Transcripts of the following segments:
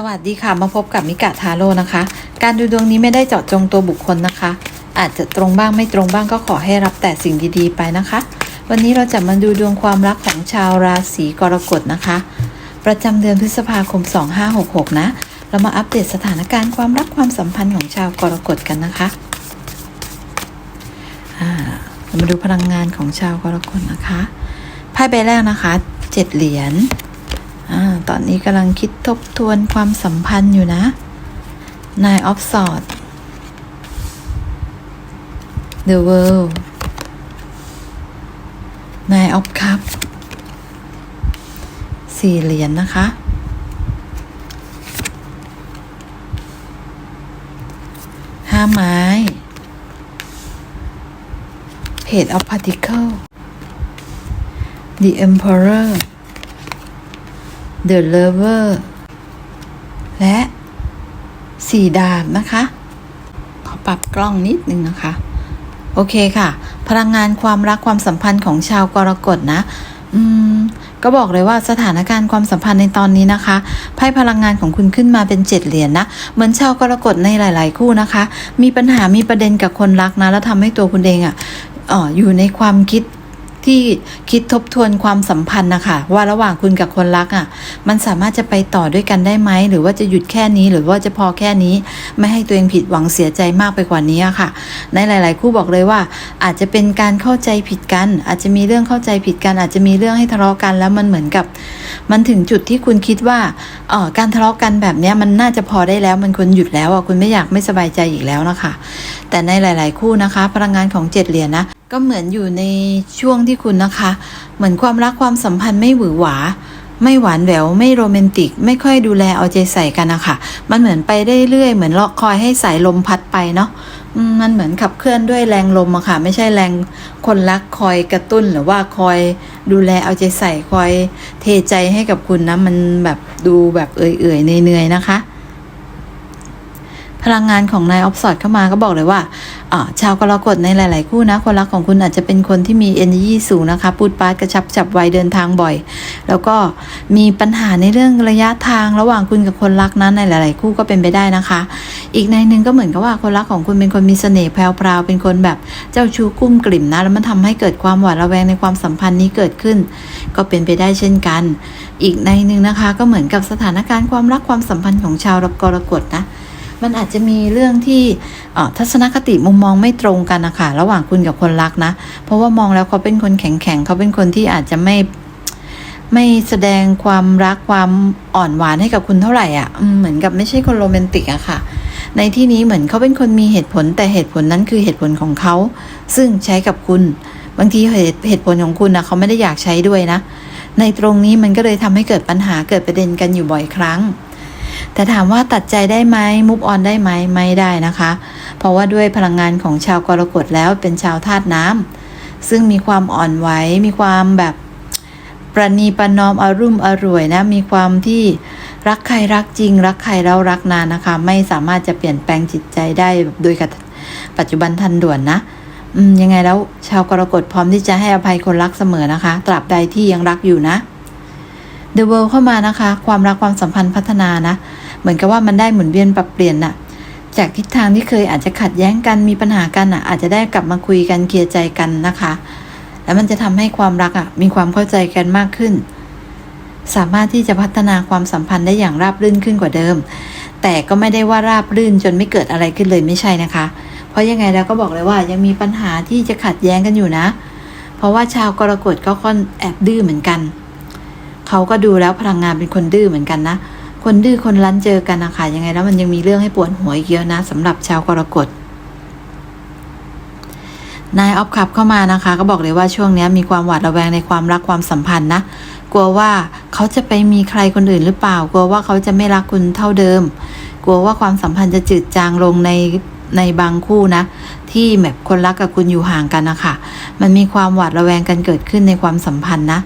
สวัสดีค่ะ มาพบกับมิกะทาโร่นะคะ การดูดวงนี้ไม่ได้เจาะจงตัวบุคคลนะคะ อาจจะตรงบ้างไม่ตรงบ้างก็ขอให้รับแต่สิ่งดีๆไปนะคะ วันนี้เราจะมาดูดวงความรักของชาวราศีกรกฎนะคะ ประจำเดือนพฤษภาคม 2566 นะ เรามาอัปเดตสถานการณ์ความรักความสัมพันธ์ของชาวกรกฎกันนะคะาเรามาดูพลังงานของชาวกรกฎนะคะไพ่ใบแรกนะคะเจ็ดเหรียญ อตอนนี้กำลังคิดทบทวนความสัมพันธ์อยู่นะ นายออฟสอด The World นายออฟครับสี่เหรียญนนะคะ ห้าไม้เพจออฟพาร์ติเคิล The Emperor The Lover และสี่ดาบนะคะ ขอปรับกล้องนิดนึงนะคะ โอเคค่ะ พลังงานความรักความสัมพันธ์ของชาวกรกฎนะ อืม ก็บอกเลยว่าสถานการณ์ความสัมพันธ์ในตอนนี้นะคะไพ่พลังงานของคุณขึ้นมาเป็นเจ็ดเหรียญนนะ เหมือนชาวกรกฎในหลาย ๆ คู่นะคะ มีปัญหามีประเด็นกับคนรักนะ แล้วทำให้ตัวคุณเองอะ่ะอออยู่ในความคิด ที่คิดทบทวนความสัมพันธ์นะคะว่าระหว่างคุณกับคนรักอะ่ะ มันสามารถจะไปต่อด้วยกันได้ไหมหรือว่าจะหยุดแค่นี้หรือว่าจะพอแค่นี้ ไม่ให้ตัวเองผิดหวังเสียใจมากไปกว่านี้ะค่ะ ในหลาย ๆ คู่บอกเลยว่า อาจจะเป็นการเข้าใจผิดกัน อาจจะมีเรื่องเข้าใจผิดกัน อาจจะมีเรื่องให้ทะเลาะกันแล้วมันเหมือนกับ มันถึงจุดที่คุณคิดว่าเออการทะเลาะกันแบบนี้มันน่าจะพอได้แล้วมันควรหยุดแล้วอะคุณไม่อยากไม่สบายใจอีกแล้วนะคะแต่ในหลาย ๆ คู่นะคะ พลังงานของเจ็ดเหรียญนะก็เหมือนอยู่ในช่วงที่คุณนะคะ เหมือนความรักความสัมพันธ์ไม่หวือหวา ไม่หวานแหววไม่โรแมนติก ไม่ค่อยดูแลเอาใจใส่กันนะคะมันเหมือนไปเรื่อยๆเหมือนรอคอยให้สายลมพัดไปเนาะมันเหมือนขับเคลื่อนด้วยแรงลมอะค่ะ ไม่ใช่แรงคนรักคอยกระตุ้นหรือว่าคอยดูแลเอาใจใส่คอยเทใจให้กับคุณนะ มันแบบดูแบบเอื่อยๆเหนื่อยๆนะคะ พลังงานของนายออฟสอดเข้ามาก็บอกเลยว่าชาวกรกฎในหลาย ๆ คู่นะคนรักของคุณอาจจะเป็นคนที่มี energy สูงนะคะพูดปาดกระชับจับไวเดินทางบ่อย แล้วก็มีปัญหาในเรื่องระยะทางระหว่างคุณกับคนรักนั้นในหลาย ๆ คู่ก็เป็นไปได้นะคะ อีกในหนึ่งก็เหมือนกับว่าคนรักของคุณเป็นคนมีเสน่ห์แพรวๆเป็นคนแบบเจ้าชู้กุ้มกลิ่มนะแล้วมันทำให้เกิดความหวาดระแวงในความสัมพันธ์นี้เกิดขึ้น ก็เป็นไปได้เช่นกัน อีกในหนึ่งนะคะก็เหมือนกับสถานการณ์ความรักความสัมพันธ์ของชาวกรกฎนะ มันอาจจะมีเรื่องที่ทัศนคติมุมมองไม่ตรงกันนะคะระหว่างคุณกับคนรักนะ เพราะว่ามองแล้วเขาเป็นคนแข็งแข็งเขาเป็นคนที่อาจจะไม่ไม่แสดงความรักความอ่อนหวานให้กับคุณเท่าไหร่อะเหมือนกับไม่ใช่คนโรแมนติกอะค่ะ ในที่นี้เหมือนเขาเป็นคนมีเหตุผลแต่เหตุผลนั้นคือเหตุผลของเขา ซึ่งใช้กับคุณ บางทีเหตุเหตุผลของคุณนะเขาไม่ได้อยากใช้ด้วยนะ ในตรงนี้มันก็เลยทำให้เกิดปัญหาเกิดประเด็นกันอยู่บ่อยครั้ง แต่ถามว่าตัดใจได้ไหมมุฟออนได้ไหมไม่ได้นะคะ เพราะว่าด้วยพลังงานของชาวกรกฎแล้วเป็นชาวธาตุน้ำซึ่งมีความอ่อนไหวมีความแบบประนีประนอมอารุ่มอร่วยนะมีความที่รักใครรักจริง รักใครแล้วรักนานนะคะ ไม่สามารถจะเปลี่ยนแปลงจิตใจได้โดยกับปัจจุบันทันด่วนนะยังไงแล้วชาวกรกฎพร้อมที่จะให้อภัยคนรักเสมอนะคะ ตราบใดที่ยังรักอยู่นะ The World เข้ามานะคะ ความรักความสัมพันธ์พัฒนานะ เหมือนกับว่ามันได้หมุนเวียนปรับเปลี่ยนน่ะจากทิศทางที่เคยอาจจะขัดแย้งกันมีปัญหากันอะ อาจจะได้กลับมาคุยกันเคลียร์ใจกันนะคะ แล้วมันจะทำให้ความรักอะมีความเข้าใจกันมากขึ้น สามารถที่จะพัฒนาความสัมพันธ์ได้อย่างราบรื่นขึ้นกว่าเดิม แต่ก็ไม่ได้ว่าราบรื่นจนไม่เกิดอะไรขึ้นเลยไม่ใช่นะคะ เพราะยังไงแล้วก็บอกเลยว่ายังมีปัญหาที่จะขัดแย้งกันอยู่นะ เพราะว่าชาวกรกฎก็ค่อนแอบดื้อเหมือนกัน เขาก็ดูแล้วพลังงานเป็นคนดื้อเหมือนกันนะ คนดื้อคนรั้นเจอกันนะคะยังไงแล้วมันยังมีเรื่องให้ปวดหัวอีกเยอะนะสำหรับชาวกรกฎนายออฟขับเข้ามานะคะ ก็บอกเลยว่าช่วงนี้มีความหวาดระแวงในความรักความสัมพันธ์นะ กลัวว่าเขาจะไปมีใครคนอื่นหรือเปล่า กลัวว่าเขาจะไม่รักคุณเท่าเดิม กลัวว่าความสัมพันธ์จะจืดจางลงในในบางคู่นะ ที่แบบคนรักกับคุณอยู่ห่างกันนะคะมันมีความหวาดระแวงกันเกิดขึ้นในความสัมพันธ์นะ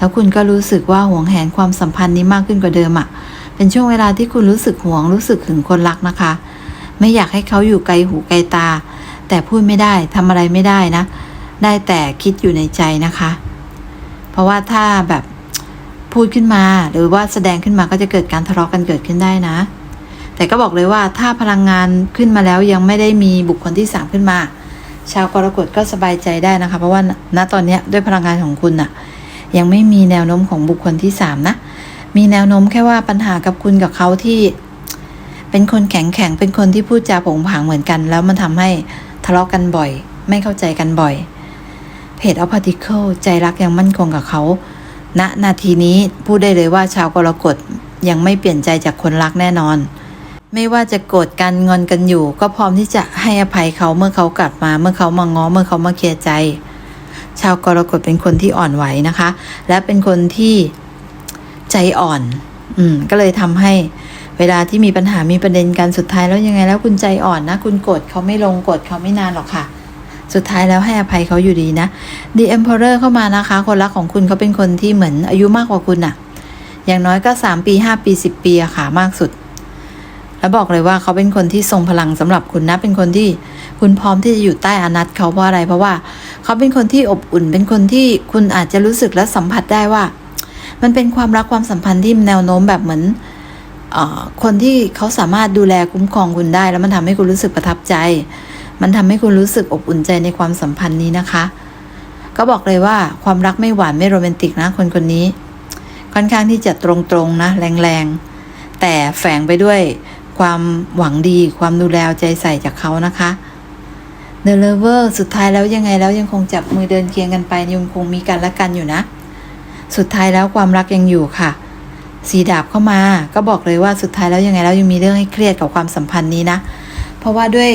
แล้วคุณก็รู้สึกว่าห่วงแหนความสัมพันธ์นี้มากขึ้นกว่าเดิมอะ่ะ เป็นช่วงเวลาที่คุณรู้สึกห่วงรู้สึกถึงคนรักนะคะ ไม่อยากให้เขาอยู่ไกลหูไกลตา แต่พูดไม่ได้ทำอะไรไม่ได้นะ ได้แต่คิดอยู่ในใจนะคะ เพราะว่าถ้าแบบพูดขึ้นมาหรือว่าแสดงขึ้นมาก็จะเกิดการทะเลาะกันเกิดขึ้นได้นะ แต่ก็บอกเลยว่าถ้าพลังงานขึ้นมาแล้วยังไม่ได้มีบุคคลที่สามขึ้นมา ชาวกรกฎก็สบายใจได้นะคะ เพราะว่าณตอนนี้ด้วยพลังงานของคุณน่ะ ยังไม่มีแนวโน้มของบุคคลที่สามนะ มีแนวโน้มแค่ว่าปัญหากับคุณกับเขาที่ เป็นคนแข็งแข็งเป็นคนที่พูดจาผงผางเหมือนกัน แล้วมันทำให้ทะเลาะกันบ่อย ไม่เข้าใจกันบ่อย เพจออพาร์ติเคิลใจรักยังมั่นคงกับเขาณนาทีนี้พูดได้เลยว่าชาวกรกฎยังไม่เปลี่ยนใจจากคนรักแน่นอน ไม่ว่าจะโกรธกันงอนกันอยู่ ก็พร้อมที่จะให้อภัยเขาเมื่อเขากลับมา เมื่อเขามาง้อเมื่อเขามาเคลียร์ใจ ชาวกรกฎเป็นคนที่อ่อนไหวนะคะ และเป็นคนที่ใจอ่อน อืม ก็เลยทำให้เวลาที่มีปัญหามีประเด็นกันสุดท้ายแล้วยังไงแล้วคุณใจอ่อนนะ คุณกรธเขาไม่ลงกรธเขาไม่นานหรอกค่ะ สุดท้ายแล้วให้อภัยเขาอยู่ดีนะ The Emperor เข้ามานะคะ คนรักของคุณเขาเป็นคนที่เหมือนอายุมากกว่าคุณน่ะอย่างน้อยก็สามปีห้าปีสิบปีอะค่ะมากสุด แล้วบอกเลยว่าเขาเป็นคนที่ทรงพลังสำหรับคุณนะ เป็นคนที่ คุณพร้อมที่จะอยู่ใต้อานัตเขาเพราะอะไร เพราะว่า เขาเป็นคนที่อบอุ่น เป็นคนที่คุณอาจจะรู้สึกและสัมผัสได้ว่า มันเป็นความรักความสัมพันธ์ที่แนวโน้มแบบเหมือนอคนที่เขาสามารถดูแลคุ้มครองคุณได้ แล้วมันทำให้คุณรู้สึกประทับใจ มันทำให้คุณรู้สึกอบอุ่นใจในความสัมพันธ์นี้นะคะ ก็บอกเลยว่าความรักไม่หวานไม่โรแมนติกนะคนคนนี้ ค่อนข้างที่จะตรงๆนะแรงๆแต่แฝงไปด้วยความหวังดีความดูแลใจใส่จากเขานะคะ The Lover สุดท้ายแล้วยังไงแล้วยังคงจับมือเดินเคียงกันไปยังคงมีกันและกันอยู่นะ สุดท้ายแล้วความรักยังอยู่ค่ะ สีดาบเข้ามา ก็บอกเลยว่าสุดท้ายแล้วยังไงแล้วยังมีเรื่องให้เครียดกับความสัมพันธ์นี้นะ เพราะว่าด้วย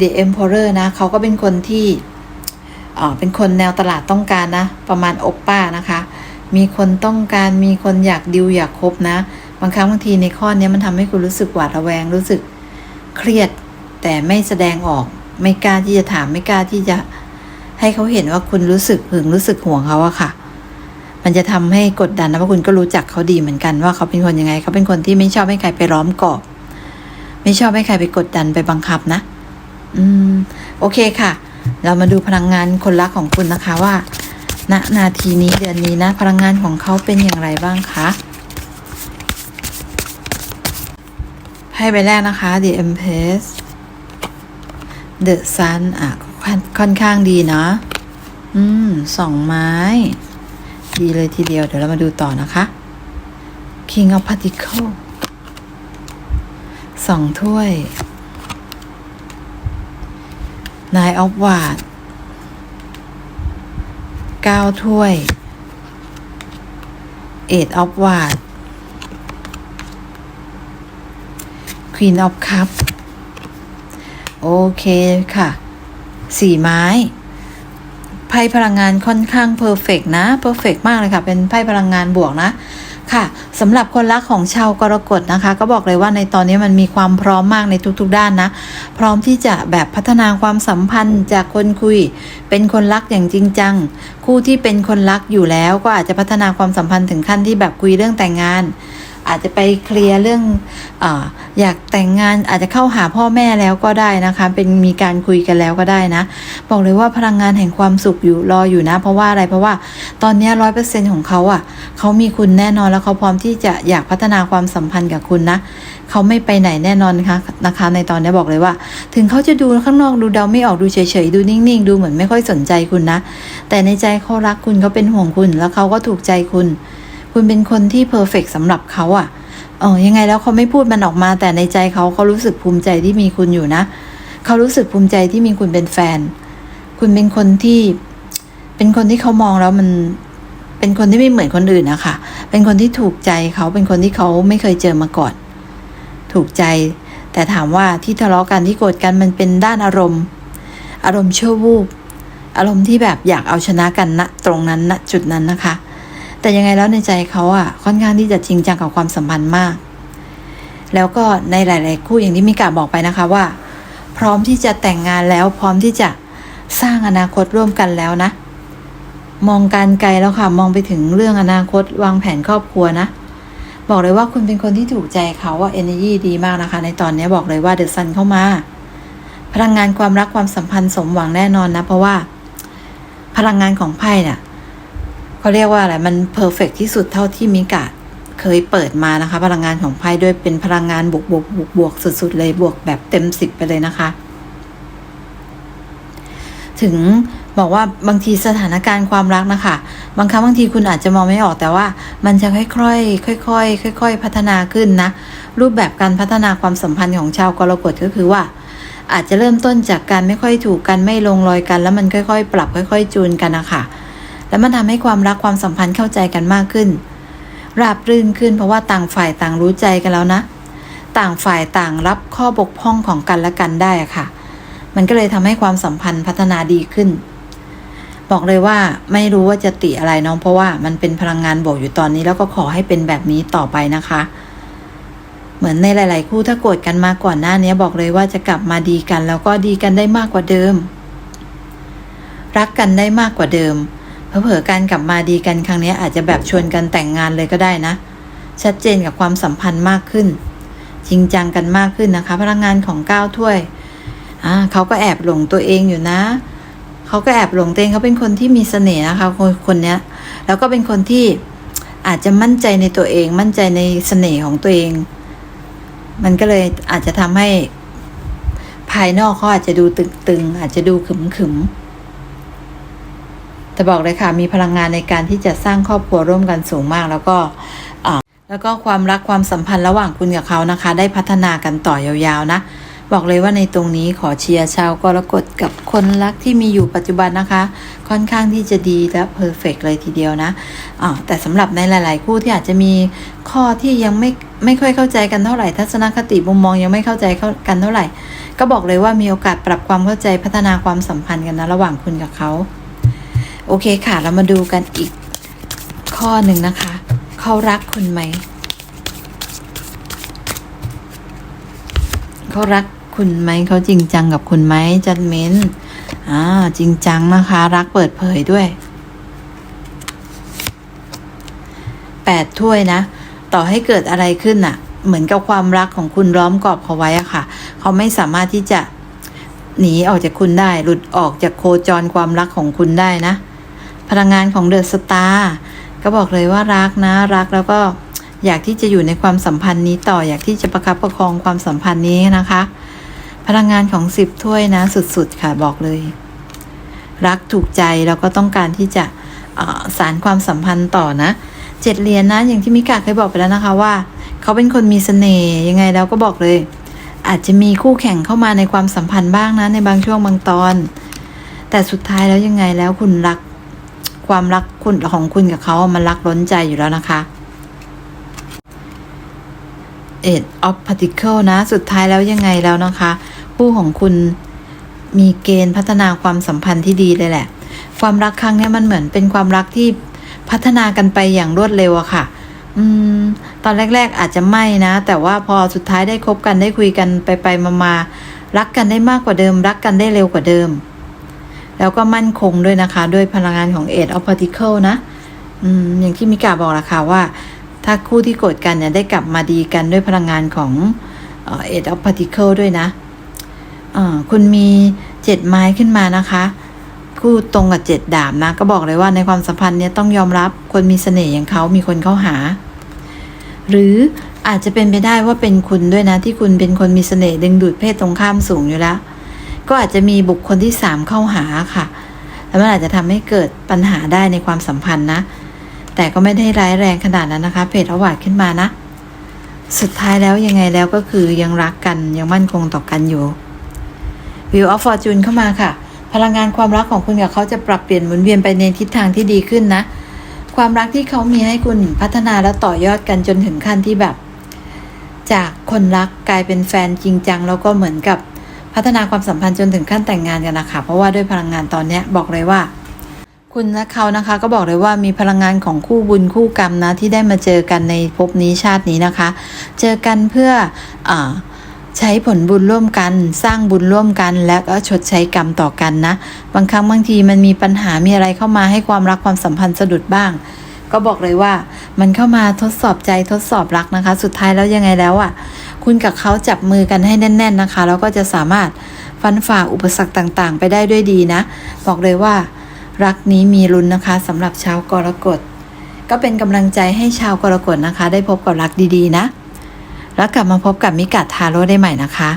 The Emperor นะเขาก็เป็นคนที่เอ่อเป็นคนแนวตลาดต้องการนะ ประมาณโอปป้านะคะ มีคนต้องการมีคนอยากดิวอยากคบนะ บางครั้งบางทีในข้อนี้มันทำให้คุณรู้สึกหวาดระแวงรู้สึกเครียดแต่ไม่แสดงออก ไม่กล้าที่จะถามไม่กล้าที่จะให้เขาเห็นว่าคุณรู้สึกหึงรู้สึกห่วงเขาอะค่ะ มันจะทำให้กดดันนะเพราะคุณก็รู้จักเขาดีเหมือนกันว่าเขาเป็นคนยังไง เขาเป็นคนที่ไม่ชอบให้ใครไปล้อมกรอบ ไม่ชอบให้ใครไปกดดันไปบังคับนะ อืม โอเคค่ะ เรามาดูพลังงานคนรักของคุณนะคะว่า ณนาทีนี้เดือนนี้นะ พลังงานของเขาเป็นอย่างไรบ้างคะให้ไปแรกนะคะ The Empress The Sun อะค่อนค่อนข้างดีเนาะอืมสองไม้ ดีเลยทีเดียว เดี๋ยวเรามาดูต่อนะคะ King of Particle สองถ้วย Nine of w a d เก้าถ้วย Eight of w a d Queen of Cup โอเคค่ะสี่ไม้ไพ่พลังงานค่อนข้างเพอร์เฟกนะเพอร์เฟกมากเลยค่ะ เป็นไพ่พลังงานบวกนะค่ะสำหรับคนรักของชาวกรกฎนะคะ ก็บอกเลยว่าในตอนนี้มันมีความพร้อมมากในทุกๆด้านนะ พร้อมที่จะแบบพัฒนาความสัมพันธ์จากคนคุย เป็นคนรักอย่างจริงจัง คู่ที่เป็นคนรักอยู่แล้วก็อาจจะพัฒนาความสัมพันธ์ถึงขั้นที่แบบคุยเรื่องแต่งงาน อาจจะไปเคลียร์เรื่องออยากแต่งงานอาจจะเข้าหาพ่อแม่แล้วก็ได้นะคะ เป็นมีการคุยกันแล้วก็ได้นะ บอกเลยว่าพลังงานแห่งความสุขอยู่รออยู่นะ เพราะว่าอะไรเพราะว่าตอนนี้ร้อยเปอร์เซ็นของเขาอะเขามีคุณแน่นอนแล้วเขาพร้อมที่จะอยากพัฒนาความสัมพันธ์กับคุณนะเขาไม่ไปไหนแน่นอนนะคะนะคะ ในตอนนี้บอกเลยว่า ถึงเขาจะดูข้างนอกดูเดาไม่ออกดูเฉยๆดูนิ่งๆ ดูเหมือนไม่ค่อยสนใจคุณนะ แต่ในใจเขารักคุณเขาเป็นห่วงคุณแล้วเขาก็ถูกใจคุณ คุณเป็นคนที่เพอร์เฟกสำหรับเขาอะ่ะเออยังไงแล้วเขาไม่พูดมันออกมา แต่ในใจเขาเขารู้สึกภูมิใจที่มีคุณอยู่นะ เขารู้สึกภูมิใจที่มีคุณเป็นแฟน คุณเป็นคนที่ เป็นคนที่เขามองแล้วมัน เป็นคนที่ไม่เหมือนคนอื่นนะคะ เป็นคนที่ถูกใจเขาเป็นคนที่เขาไม่เคยเจอมาก่อน ถูกใจ แต่ถามว่าที่ทะเลาะกันที่โกรธกันมันเป็นด้านอารมณ์ อารมณ์ชั่ววูบอารมณ์ที่แบบอยากเอาชนะกันณตรงนั้นณจุดนั้นนะคะ แต่ยังไงแล้วในใจเขาอะค่อนข้างที่จะจริงจังกับความสัมพันธ์มาก แล้วก็ในหลาย ๆ คู่อย่างที่มิกาบอกไปนะคะว่า พร้อมที่จะแต่งงานแล้วพร้อมที่จะสร้างอนาคตร่วมกันแล้วนะ มองการไกลแล้วค่ะมองไปถึงเรื่องอนาคตวางแผนครอบครัวนะ บอกเลยว่าคุณเป็นคนที่ถูกใจเขาว่า energy ดีมากนะคะ ในตอนนี้บอกเลยว่าเดอะซันเข้ามา พลังงานความรักความสัมพันธ์สมหวังแน่นอนนะ เพราะว่า พลังงานของไพ่เนี่ย เขาเรียกว่าอะไรมันเพอร์เฟกที่สุดเท่าที่มิกะเคยเปิดมานะคะ พลังงานของไพ่ด้วยเป็นพลังงานบวกบวกบวกบวกสุดๆเลยบวกแบบเต็มสิบไปเลยนะคะ ถึงบอกว่าบางทีสถานการณ์ความรักนะคะ บางครั้งบางทีคุณอาจจะมองไม่ออกแต่ว่ามันจะค่อยๆค่อยๆค่อย ๆ พัฒนาขึ้นนะ รูปแบบการพัฒนาความสัมพันธ์ของชาวกรกฎก็คือว่า อาจจะเริ่มต้นจากการไม่ค่อยถูกกันไม่ลงรอยกัน แล้วมันค่อย ๆ ปรับค่อย ๆ จูนกันนะคะ แล้วมันทำให้ความรักความสัมพันธ์เข้าใจกันมากขึ้น ราบรื่นขึ้นเพราะว่าต่างฝ่ายต่างรู้ใจกันแล้วนะ ต่างฝ่ายต่างรับข้อบกพร่องของกันและกันได้ค่ะ มันก็เลยทำให้ความสัมพันธ์พัฒนาดีขึ้น บอกเลยว่าไม่รู้ว่าจะติอะไรน้องเพราะว่ามันเป็นพลังงานบวกอยู่ตอนนี้ แล้วก็ขอให้เป็นแบบนี้ต่อไปนะคะเหมือนในหลาย ๆ คู่ถ้าโกรธกันมาก่อนหน้านี้บอกเลยว่าจะกลับมาดีกัน แล้วก็ดีกันได้มากกว่าเดิม รักกันได้มากกว่าเดิม เผลอๆการกลับมาดีกันครั้งนี้อาจจะแบบชวนกันแต่งงานเลยก็ได้นะ ชัดเจนกับความสัมพันธ์มากขึ้น จริงจังกันมากขึ้นนะคะ พลังงานของก้าวถ้วยอ่าเขาก็แอบหลงตัวเองอยู่นะเขาก็แอบหลงตัวเองเขาเป็นคนที่มีเสน่ห์นะคะคนคนนี้แล้วก็เป็นคนที่อาจจะมั่นใจในตัวเอง มั่นใจในเสน่ห์ของตัวเอง มันก็เลยอาจจะทำให้ภายนอกเขาอาจจะดูตึงๆอาจจะดูขึมๆ แต่บอกเลยค่ะมีพลังงานในการที่จะสร้างครอบครัวร่วมกันสูงมาก แล้วก็แล้วก็ความรักความสัมพันธ์ระหว่างคุณกับเขานะคะ ได้พัฒนากันต่อยาวๆนะ บอกเลยว่าในตรงนี้ขอเชียร์ชาวกรกฎกับคนรักที่มีอยู่ปัจจุบันนะคะ ค่อนข้างที่จะดีและเพอร์เฟกเลยทีเดียวนะอ่าแต่สำหรับในหลาย ๆ คู่ที่อาจจะมีข้อที่ยังไม่ไม่ค่อยเข้าใจกันเท่าไหร่ ทัศนคติมุมมองยังไม่เข้าใจกันเท่าไหร่ ก็บอกเลยว่ามีโอกาสปรับความเข้าใจพัฒนาความสัมพันธ์กันนะระหว่างคุณกับเขา โอเคค่ะ เรามาดูกันอีกข้อหนึ่งนะคะ เขารักคุณไหม เขารักคุณไหม เขาจริงจังกับคุณไหมจัดเม้นอ่าจริงจังนะคะ รักเปิดเผยด้วยแปดถ้วยนะ ต่อให้เกิดอะไรขึ้นน่ะ เหมือนกับความรักของคุณล้อมกรอบเขาไว้อะค่ะ เขาไม่สามารถที่จะหนีออกจากคุณได้ หลุดออกจากโคจรความรักของคุณได้นะ พลังงานของเดอะสตาร์ก็บอกเลยว่ารักนะรักแล้วก็อยากที่จะอยู่ในความสัมพันธ์นี้ต่ออยากที่จะประคับประคองความสัมพันธ์นี้นะคะ พลังงานของสิบถ้วยนะสุดๆค่ะบอกเลย รักถูกใจแล้วก็ต้องการที่จะสารความสัมพันธ์ต่อนะเจ็ดเหรียญนะอย่างที่มิกาเคยบอกไปแล้วนะคะว่า เขาเป็นคนมีเสน่ห์ยังไงแล้วก็บอกเลย อาจจะมีคู่แข่งเข้ามาในความสัมพันธ์บ้างนะในบางช่วงบางตอน แต่สุดท้ายแล้วยังไงแล้วคุณรัก ความรักคุณของคุณกับเขามันรักล้นใจอยู่แล้วนะคะ Eight of Particle นะ สุดท้ายแล้วยังไงแล้วนะคะ คู่ของคุณมีเกณฑ์พัฒนาความสัมพันธ์ที่ดีเลยแหละ ความรักครั้งนี้มันเหมือนเป็นความรักที่พัฒนากันไปอย่างรวดเร็วอะค่ะ อืม ตอนแรก ๆ อาจจะไม่นะ แต่ว่าพอสุดท้ายได้คบกันได้คุยกันไปไปมามารักกันได้มากกว่าเดิม รักกันได้เร็วกว่าเดิม แล้วก็มั่นคงด้วยนะคะ ด้วยพลังงานของ Eight of Particle นะอืมอย่างที่มิกาบอกละค่ะว่า ถ้าคู่ที่โกรธกันเนี่ยได้กลับมาดีกันด้วยพลังงานของเอ่อ Eight of Particle ด้วยนะคุณมีเจ็ดไม้ขึ้นมานะคะคู่ตรงกับเจ็ดดาบนะ ก็บอกเลยว่าในความสัมพันธ์เนี่ยต้องยอมรับคนมีเสน่ห์อย่างเขามีคนเข้าหา หรืออาจจะเป็นไปได้ว่าเป็นคุณด้วยนะ ที่คุณเป็นคนมีเสน่ห์ดึงดูดเพศตรงข้ามสูงอยู่แล้ว ก็อาจจะมีบุคคลที่สามเข้าหาค่ะแล้วมันอาจจะทำให้เกิดปัญหาได้ในความสัมพันธ์นะ แต่ก็ไม่ได้ร้ายแรงขนาดนั้นนะคะ เพจเอาหวาดขึ้นมานะ สุดท้ายแล้วยังไงแล้วก็คือยังรักกันยังมั่นคงต่อกันอยู่ View of Fortune เข้ามาค่ะ พลังงานความรักของคุณกับเขาจะปรับเปลี่ยนหมุนเวียนไปในทิศทางที่ดีขึ้นนะ ความรักที่เขามีให้คุณพัฒนาและต่อยอดกันจนถึงขั้นที่แบบ จากคนรักกลายเป็นแฟนจริงจังแล้วก็เหมือนกับ พัฒนาความสัมพันธ์จนถึงขั้นแต่งงานกันนะคะเพราะว่าด้วยพลังงานตอนเนี้ยบอกเลยว่า คุณและเขานะคะ ก็บอกเลยว่ามีพลังงานของคู่บุญคู่กรรมนะที่ได้มาเจอกันในภพนี้ชาตินี้นะคะ เจอกันเพื่ออใช้ผลบุญร่วมกัน สร้างบุญร่วมกัน และก็ชดใช้กรรมต่อกันนะ บางครั้งบางทีมันมีปัญหามีอะไรเข้ามาให้ความรักความสัมพันธ์สะดุดบ้าง ก็บอกเลยว่า มันเข้ามาทดสอบใจทดสอบรักนะคะ สุดท้ายแล้วยังไงแล้วอะ คุณกับเขาจับมือกันให้แน่น ๆนะคะ แล้วก็จะสามารถฟันฝ่าอุปสรรคต่างๆ ไปได้ด้วยดีนะ บอกเลยว่า รักนี้มีลุ้นนะคะสำหรับชาวกรกฎ ก็เป็นกำลังใจให้ชาวกรกฎนะคะ ได้พบกับรักดีๆนะ แล้วกลับมาพบกับมิกัดทาโร่ได้ใหม่นะคะ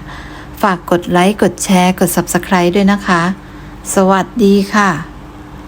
ฝากกดไลค์กดแชร์ กด Subscribe ด้วยนะคะ สวัสดีค่ะ